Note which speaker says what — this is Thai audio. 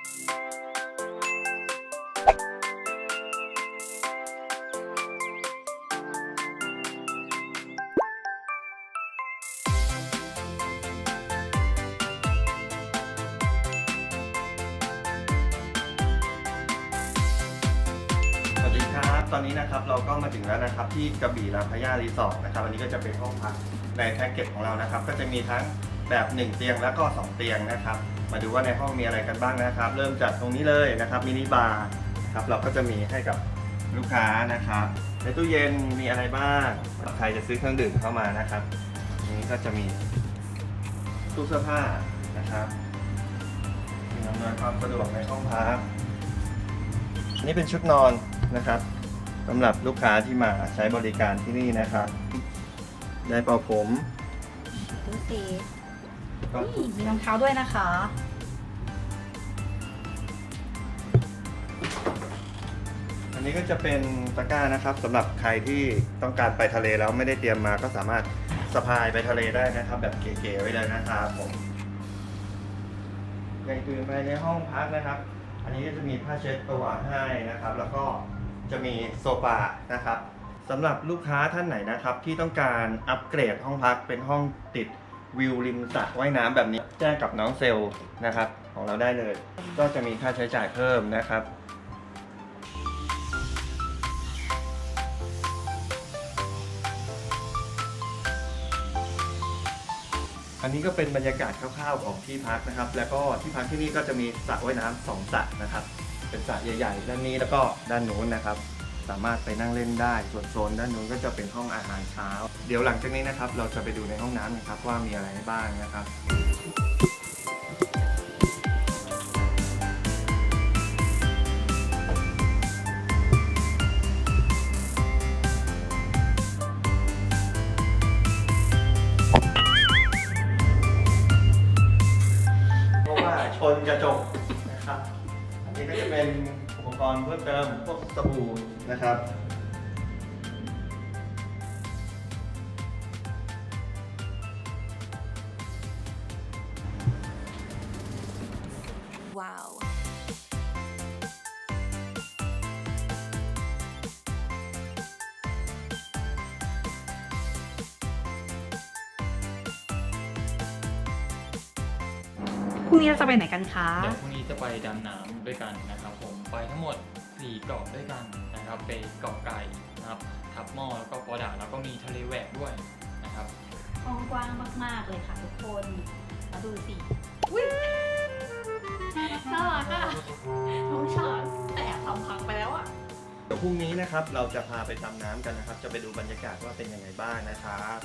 Speaker 1: สวัสดีครับ ตอนนี้นะครับเราก็มาถึงแล้วนะครับที่กระบี่ลาพระยารีสอร์ทนะครับ อันนี้ก็จะเป็นห้องพักในแพ็กเกจของเรานะครับ ก็จะมีทั้งแบบ 1 เตียงแล้วก็ 2 เตียงนะครับ มาดูว่าในห้องมีอะไรกันบ้างนะครับ เริ่มจากตรงนี้เลยนะครับมินิบาร์ครับเราก็จะมีให้กับลูกค้านะครับ ในตู้เย็นมีอะไรบ้างใครจะซื้อเครื่องดื่มเข้ามานะครับนี่ก็จะมีตู้เสื้อผ้านะครับมีอำนวยความสะดวกในห้องพักอันนี้เป็นชุดนอนนะครับสำหรับลูกค้าที่มาใช้บริการที่นี่นะครับ ได้เป่าผม
Speaker 2: ดูสิ
Speaker 1: ก็
Speaker 2: นี่มีรองเท้าด้วยนะคะ
Speaker 1: อันนี้ก็จะเป็นตะกร้านะครับสำหรับใครที่ต้องการไปทะเลแล้วไม่ได้เตรียมมาก็สามารถสะพายไปทะเลได้นะครับ แบบเก๋ๆไว้เลยนะครับผมอย่างอื่นภาในห้องพักนะครับ อันนี้ก็จะมีผ้าเช็ดตัวให้นะครับ แล้วก็จะมีโซฟานะครับสำหรับลูกค้าท่านไหนนะครับ ที่ต้องการอัปเกรดห้องพักเป็นห้องติดวิวริมสระว่ายน้ำแบบนี้แจ้งกับน้องเซลล์นะครับ ของเราได้เลย ก็จะมีค่าใช้จ่ายเพิ่มนะครับ อันนี้ก็เป็นบรรยากาศคร่าวๆของที่พักนะครับ แล้วก็ที่พักที่นี่ก็จะมีสระว่ายน้ำสองสระนะครับ เป็นสระใหญ่ๆ ด้านนี้แล้วก็ด้านนู้นนะครับ สามารถไปนั่งเล่นได้ ส่วนโซนด้านนู้นก็จะเป็นห้องอาหารเช้า เดี๋ยวหลังจากนี้นะครับ เราจะไปดูในห้องน้ำนะครับว่ามีอะไรบ้างนะครับ ชนกระจกนะครับ อันนี้ก็จะเป็นอุปกรณ์เพิ่มเติมพวกสบู่นะครับ
Speaker 2: ว้ พรุ่งนี้เราจะไปไหนกันคะ
Speaker 3: เดี๋ยวพรุ่งนี้จะไปดำน้ำด้วยกันนะครับผมไปทั้งหมด4เกาะด้วยกันนะครับไปเกาะไก่นะครับทับหม้อแล้วก็ปอดาแล้วก็มีทะเลแหวกด้วยนะครับ
Speaker 2: ห้องกว้างมาก ๆ เลยค่ะทุกคนมาดูสิอุ๊ยน่ารักอะน้องช้างแต่แอบทำพังไปแล้วอะ
Speaker 1: เดี๋ยวพรุ่งนี้นะครับเราจะพาไปดำน้ำกันนะครับ จะไปดูบรรยากาศว่าเป็นยังไงบ้างนะครับ